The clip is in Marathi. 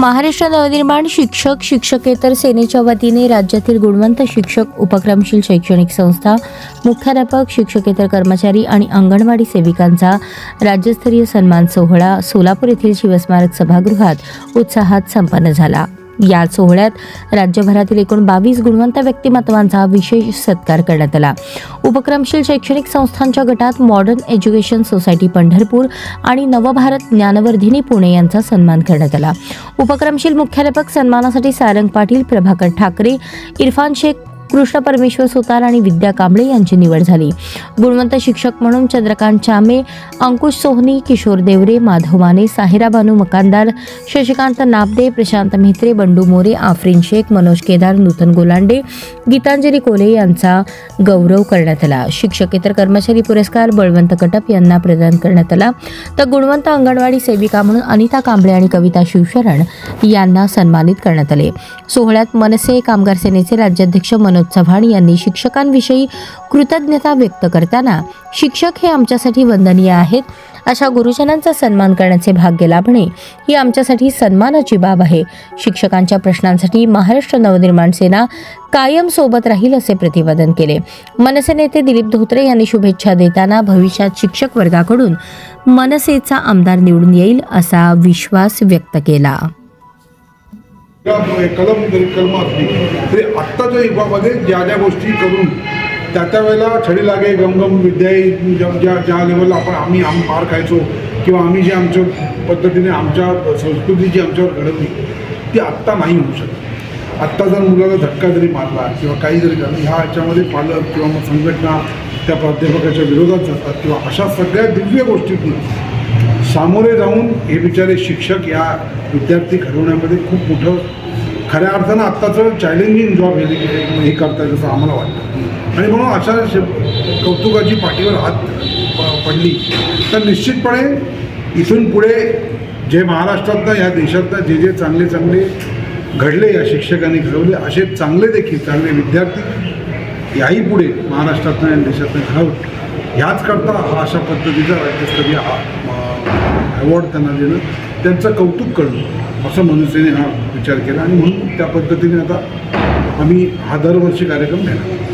महाराष्ट्र नवनिर्माण शिक्षक शिक्षकेतर सेनेच्या वतीने राज्यातील गुणवंत शिक्षक उपक्रमशील शैक्षणिक संस्था मुख्याध्यापक शिक्षकेतर कर्मचारी आणि अंगणवाडी सेविकांचा राज्यस्तरीय सन्मान सोहळा सोलापूर येथील शिवस्मारक सभागृहात उत्साहात संपन्न झाला. या सोहळ्यात राज्यभरातील एकूण बावीस गुणवंत व्यक्तिमत्वांचा विशेष सत्कार करण्यात आला. उपक्रमशील शैक्षणिक संस्थांच्या गटात मॉडर्न एज्युकेशन सोसायटी पंढरपूर आणि नवभारत ज्ञानवर्धिनी पुणे यांचा सन्मान करण्यात आला. उपक्रमशील मुख्याध्यापक सन्मानासाठी सारंग पाटील प्रभाकर ठाकरे इरफान शेख कृष्ण परमेश्वर सुतार आणि विद्या कांबळे यांची निवड झाली. गुणवंत शिक्षक म्हणून चंद्रकांत चामे अंकुश सोहनी किशोर देवरे माधव माने साहिरा बानू मकानदार शशिकांत नाबदे प्रशांत म्हेत्रे बंडू मोरे आफरीन शेख मनोज केदार नूतन गोलांडे गीतांजली कोले यांचा गौरव करण्यात आला. शिक्षकेतर कर्मचारी पुरस्कार बळवंत कटप यांना प्रदान करण्यात आला. तर गुणवंत अंगणवाडी सेविका म्हणून अनिता कांबळे आणि कविता शिवशरण यांना सन्मानित करण्यात आले. सोहळ्यात मनसे कामगार सेनेचे राज्याध्यक्ष मनोज चव्हाण यांनी शिक्षकांविषयी कृतज्ञता व्यक्त करताना शिक्षक हे आमच्यासाठी वंदनीय आहेत. अशा गुरुजनांचा सन्मान करण्याचे भाग्य लाभणे ही आमच्यासाठी सन्मानाची बाब आहे. शिक्षकांच्या प्रश्नांसाठी महाराष्ट्र नवनिर्माण सेना कायम सोबत राहील असे प्रतिपादन केले. मनसे नेते दिलीप धोत्रे यांनी शुभेच्छा देताना भविष्यात शिक्षक वर्गाकडून मनसेचा आमदार निवडून येईल असा विश्वास व्यक्त केला. किंवा कलम जरी कलम असली तरी आत्ताच्या युगामध्ये ज्या ज्या गोष्टी करून त्या त्या वेळेला छडी लागे गमगम विद्याई ज्या ज्या ज्या लेवलला आपण आम्ही आम मार खायचो किंवा आम्ही जे आमच्या पद्धतीने आमच्या संस्कृती जी आमच्यावर घडवली ती आत्ता नाही होऊ शकत. आत्ता जर मुलाला धक्का जरी मारला किंवा काही जरी झालं ह्या ह्याच्यामध्ये पालक किंवा मग संघटना त्या प्राध्यापकाच्या विरोधात जातात किंवा अशा सगळ्या दिव्य गोष्टीतून सामोरे जाऊन हे बिचारे शिक्षक या विद्यार्थी घडवण्यामध्ये खूप मोठं खऱ्या अर्थानं आत्ताचं चॅलेंजिंग जॉब हे हे करतायत असं आम्हाला वाटतं. आणि म्हणून अशा कौतुकाची पाठीवर हात प- पडली. तर निश्चितपणे इथून पुढे जे महाराष्ट्रातनं या देशातनं जे जे चांगले चांगले घडले या शिक्षकांनी घडवले असे चांगले देखील चांगले विद्यार्थी याही पुढे महाराष्ट्रातनं या देशातनं घडवले ह्याच करता हा अशा पद्धतीचा राज्यस्तरीय हा अवॉर्ड त्यांना देणं त्यांचं कौतुक करणं असं मनसेने हा विचार केला आणि म्हणून त्या पद्धतीने आता आम्ही हा दरवर्षी कार्यक्रम घेणार.